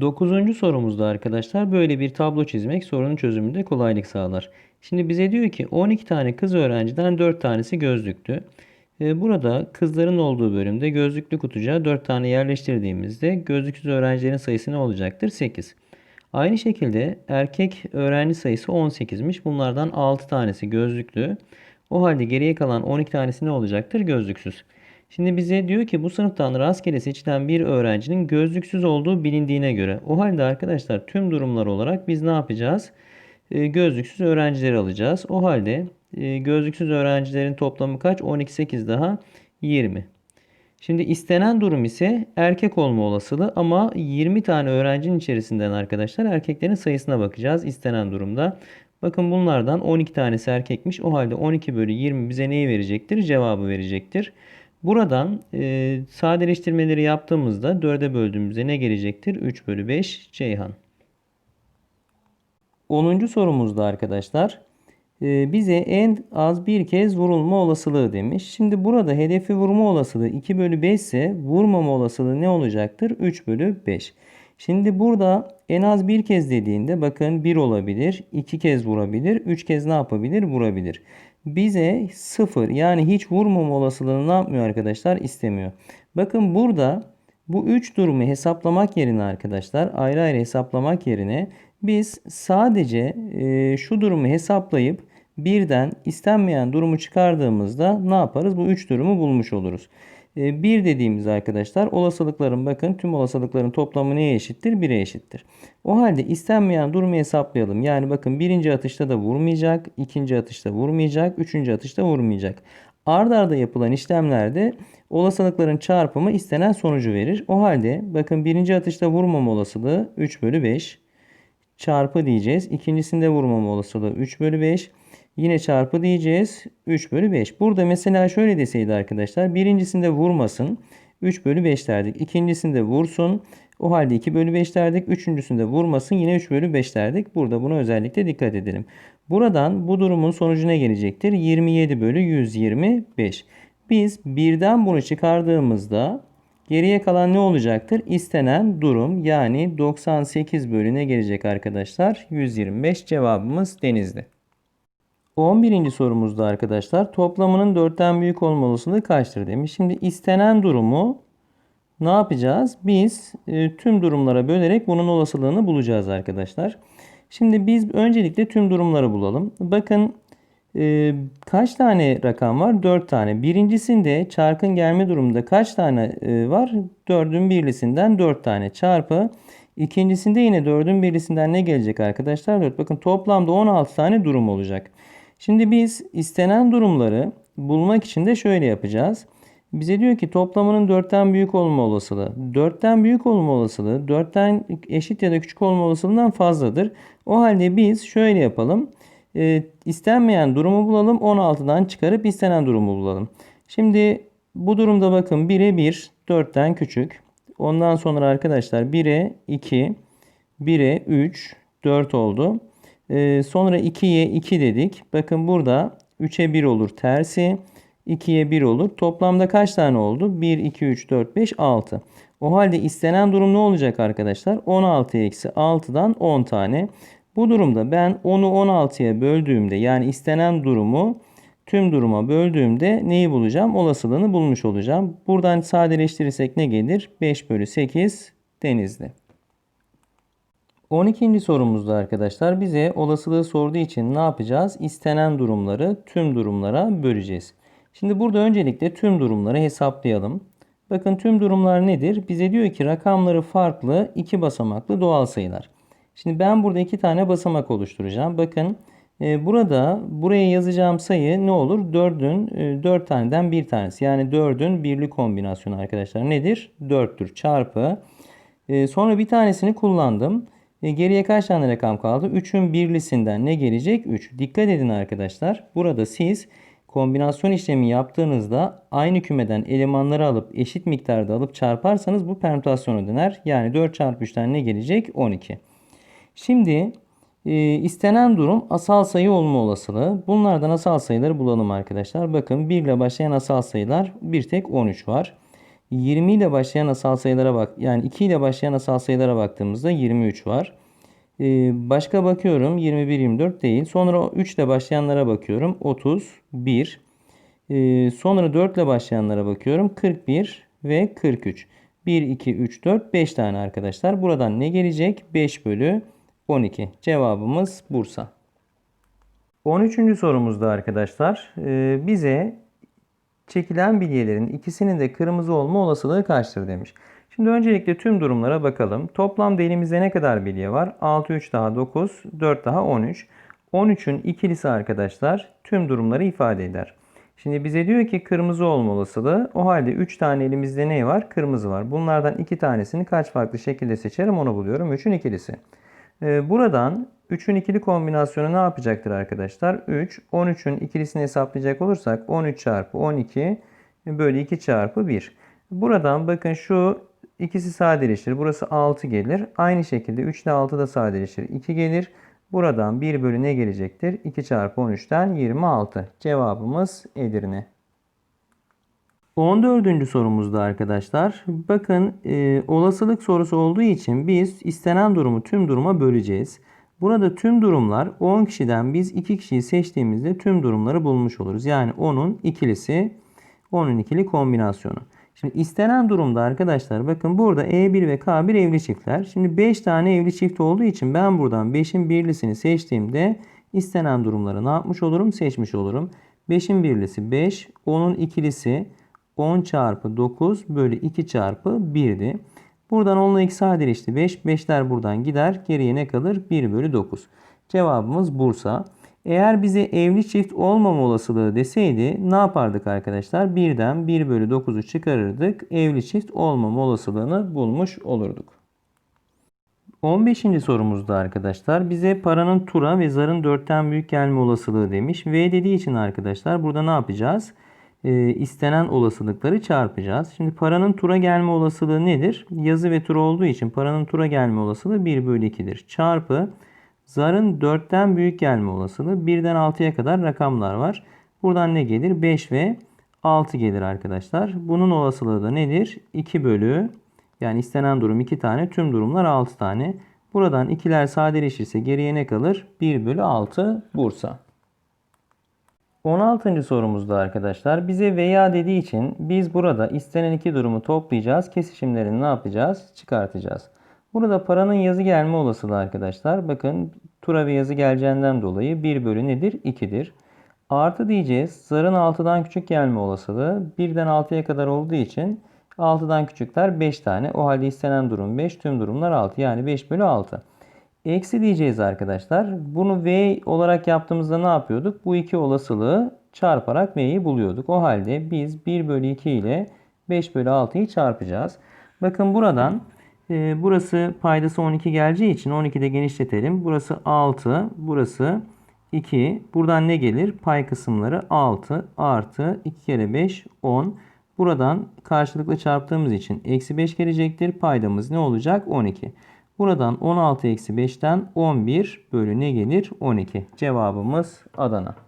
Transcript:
Dokuzuncu sorumuzda arkadaşlar böyle bir tablo çizmek sorunun çözümünde kolaylık sağlar. Şimdi bize diyor ki 12 tane kız öğrenciden 4 tanesi gözlüktü. Ee, Burada kızların olduğu bölümde gözlüklü kutucuğa 4 tane yerleştirdiğimizde gözlüksüz öğrencilerin sayısı ne olacaktır? 8. Aynı şekilde erkek öğrenci sayısı 18'miş. Bunlardan 6 tanesi gözlüklü. O halde geriye kalan 12 tanesi ne olacaktır? Gözlüksüz. Şimdi bize diyor ki bu sınıftan rastgele seçilen bir öğrencinin gözlüksüz olduğu bilindiğine göre. O halde arkadaşlar tüm durumlar olarak biz ne yapacağız? E, gözlüksüz öğrencileri alacağız. O halde e, gözlüksüz öğrencilerin toplamı kaç? 12, 8 daha 20. Şimdi istenen durum ise erkek olma olasılığı ama 20 tane öğrencinin içerisinden arkadaşlar erkeklerin sayısına bakacağız istenen durumda. Bakın bunlardan 12 tanesi erkekmiş. O halde 12 bölü 20 bize neyi verecektir? Cevabı verecektir. Buradan e, sadeleştirmeleri yaptığımızda 4'e böldüğümüzde ne gelecektir? 3 bölü 5 Ceyhan. 10. sorumuzda arkadaşlar e, bize en az bir kez vurulma olasılığı demiş. Şimdi burada hedefi vurma olasılığı 2 bölü 5 ise vurmama olasılığı ne olacaktır? 3 bölü 5. Şimdi burada en az bir kez dediğinde bakın 1 olabilir, 2 kez vurabilir, 3 kez ne yapabilir? Vurabilir. Bize 0 yani hiç vurmama olasılığını ne yapmıyor arkadaşlar? İstemiyor. Bakın burada bu 3 durumu hesaplamak yerine arkadaşlar ayrı ayrı hesaplamak yerine biz sadece e, şu durumu hesaplayıp birden istenmeyen durumu çıkardığımızda ne yaparız? Bu 3 durumu bulmuş oluruz. 1 dediğimiz arkadaşlar olasılıkların bakın tüm olasılıkların toplamı neye eşittir? 1'e eşittir. O halde istenmeyen durumu hesaplayalım. Yani bakın birinci atışta da vurmayacak, ikinci atışta vurmayacak, üçüncü atışta vurmayacak. Arda arda yapılan işlemlerde olasılıkların çarpımı istenen sonucu verir. O halde bakın birinci atışta vurmama olasılığı 3 bölü 5 çarpı diyeceğiz. İkincisinde vurmama olasılığı 3 bölü 5. Yine çarpı diyeceğiz. 3 bölü 5. Burada mesela şöyle deseydi arkadaşlar. Birincisinde vurmasın. 3 bölü 5 derdik. İkincisinde vursun. O halde 2 bölü 5 derdik. Üçüncüsünde vurmasın. Yine 3 bölü 5 derdik. Burada buna özellikle dikkat edelim. Buradan bu durumun sonucu ne gelecektir? 27 bölü 125. Biz birden bunu çıkardığımızda geriye kalan ne olacaktır? İstenen durum yani 98 bölü ne gelecek arkadaşlar? 125 cevabımız denizli. 11. sorumuzda arkadaşlar toplamının 4'ten büyük olma olasılığı kaçtır demiş. Şimdi istenen durumu ne yapacağız? Biz e, tüm durumlara bölerek bunun olasılığını bulacağız arkadaşlar. Şimdi biz öncelikle tüm durumları bulalım. Bakın e, kaç tane rakam var? 4 tane. Birincisinde çarkın gelme durumunda kaç tane e, var? 4'ün birlisinden 4 tane çarpı. İkincisinde yine 4'ün birlisinden ne gelecek arkadaşlar? 4. Bakın toplamda 16 tane durum olacak. Şimdi biz istenen durumları bulmak için de şöyle yapacağız. Bize diyor ki toplamının 4'ten büyük olma olasılığı. 4'ten büyük olma olasılığı 4'ten eşit ya da küçük olma olasılığından fazladır. O halde biz şöyle yapalım. E, istenmeyen durumu bulalım. 16'dan çıkarıp istenen durumu bulalım. Şimdi bu durumda bakın 1'e 1 4'ten küçük. Ondan sonra arkadaşlar 1'e 2 1'e 3 4 oldu. Ee, sonra 2'ye 2 dedik. Bakın burada 3'e 1 olur tersi. 2'ye 1 olur. Toplamda kaç tane oldu? 1, 2, 3, 4, 5, 6. O halde istenen durum ne olacak arkadaşlar? 16 eksi 6'dan 10 tane. Bu durumda ben 10'u 16'ya böldüğümde yani istenen durumu tüm duruma böldüğümde neyi bulacağım? Olasılığını bulmuş olacağım. Buradan sadeleştirirsek ne gelir? 5 bölü 8 denizli. 12. sorumuzda arkadaşlar bize olasılığı sorduğu için ne yapacağız? İstenen durumları tüm durumlara böleceğiz. Şimdi burada öncelikle tüm durumları hesaplayalım. Bakın tüm durumlar nedir? Bize diyor ki rakamları farklı iki basamaklı doğal sayılar. Şimdi ben burada iki tane basamak oluşturacağım. Bakın e, burada buraya yazacağım sayı ne olur? 4'ün e, 4 taneden bir tanesi. Yani 4'ün birli kombinasyonu arkadaşlar nedir? 4'tür çarpı. E, sonra bir tanesini kullandım. E, geriye kaç tane rakam kaldı? 3'ün birlisinden ne gelecek? 3. Dikkat edin arkadaşlar. Burada siz kombinasyon işlemi yaptığınızda aynı kümeden elemanları alıp eşit miktarda alıp çarparsanız bu permütasyona döner. Yani 4 çarpı 3'ten ne gelecek? 12. Şimdi e, istenen durum asal sayı olma olasılığı. Bunlardan asal sayıları bulalım arkadaşlar. Bakın 1 ile başlayan asal sayılar bir tek 13 var. 20 ile başlayan asal sayılara bak. Yani 2 ile başlayan asal sayılara baktığımızda 23 var. Ee, başka bakıyorum 21 24 değil. Sonra 3 ile başlayanlara bakıyorum 31. Ee, sonra 4 ile başlayanlara bakıyorum 41 ve 43. 1 2 3 4 5 tane arkadaşlar. Buradan ne gelecek? 5 bölü 12. Cevabımız Bursa. 13. sorumuzda arkadaşlar e, bize çekilen bilyelerin ikisinin de kırmızı olma olasılığı kaçtır demiş. Şimdi öncelikle tüm durumlara bakalım. Toplamda elimizde ne kadar bilye var? 6, 3 daha 9, 4 daha 13. 13'ün ikilisi arkadaşlar tüm durumları ifade eder. Şimdi bize diyor ki kırmızı olma olasılığı. O halde 3 tane elimizde ne var? Kırmızı var. Bunlardan 2 tanesini kaç farklı şekilde seçerim onu buluyorum. 3'ün ikilisi. Ee, buradan 3'ün ikili kombinasyonu ne yapacaktır arkadaşlar? 3. 13'ün ikilisini hesaplayacak olursak 13 çarpı 12 bölü 2 çarpı 1. Buradan bakın şu ikisi sadeleşir. Burası 6 gelir. Aynı şekilde 3 ile 6 da sadeleşir. 2 gelir. Buradan 1 bölü ne gelecektir? 2 çarpı 13'ten 26. Cevabımız Edirne. 14. sorumuzda arkadaşlar bakın e, olasılık sorusu olduğu için biz istenen durumu tüm duruma böleceğiz. Burada tüm durumlar 10 kişiden biz 2 kişiyi seçtiğimizde tüm durumları bulmuş oluruz. Yani 10'un ikilisi 10'un ikili kombinasyonu. Şimdi istenen durumda arkadaşlar bakın burada E1 ve K1 evli çiftler. Şimdi 5 tane evli çift olduğu için ben buradan 5'in birlisini seçtiğimde istenen durumları ne yapmış olurum? Seçmiş olurum. 5'in birlisi 5, 10'un ikilisi 10 çarpı 9 bölü 2 çarpı 1'di. Buradan 10 ile 2 sadeleşti. 5. 5'ler buradan gider. Geriye ne kalır? 1 bölü 9. Cevabımız Bursa. Eğer bize evli çift olmama olasılığı deseydi ne yapardık arkadaşlar? 1'den 1 bölü 9'u çıkarırdık. Evli çift olmama olasılığını bulmuş olurduk. 15. sorumuzda arkadaşlar bize paranın tura ve zarın 4'ten büyük gelme olasılığı demiş. V dediği için arkadaşlar burada ne yapacağız? E, istenen olasılıkları çarpacağız. Şimdi paranın tura gelme olasılığı nedir? Yazı ve tura olduğu için paranın tura gelme olasılığı 1 bölü 2'dir. Çarpı zarın 4'ten büyük gelme olasılığı 1'den 6'ya kadar rakamlar var. Buradan ne gelir? 5 ve 6 gelir arkadaşlar. Bunun olasılığı da nedir? 2 bölü yani istenen durum 2 tane tüm durumlar 6 tane. Buradan ikiler sadeleşirse geriye ne kalır? 1 bölü 6 Bursa. 16. sorumuzda arkadaşlar bize veya dediği için biz burada istenen iki durumu toplayacağız. Kesişimlerini ne yapacağız? Çıkartacağız. Burada paranın yazı gelme olasılığı arkadaşlar. Bakın tura ve yazı geleceğinden dolayı 1 bölü nedir? 2'dir. Artı diyeceğiz. Zarın 6'dan küçük gelme olasılığı 1'den 6'ya kadar olduğu için 6'dan küçükler 5 tane. O halde istenen durum 5. Tüm durumlar 6. Yani 5 bölü 6. Eksi diyeceğiz arkadaşlar. Bunu V olarak yaptığımızda ne yapıyorduk? Bu iki olasılığı çarparak V'yi buluyorduk. O halde biz 1 bölü 2 ile 5 bölü 6'yı çarpacağız. Bakın buradan e, burası paydası 12 geleceği için 12'de genişletelim. Burası 6, burası 2. Buradan ne gelir? Pay kısımları 6 artı 2 kere 5 10. Buradan karşılıklı çarptığımız için eksi 5 gelecektir. Paydamız ne olacak? 12. Buradan 16 eksi 5'ten 11 bölü ne gelir? 12. Cevabımız Adana.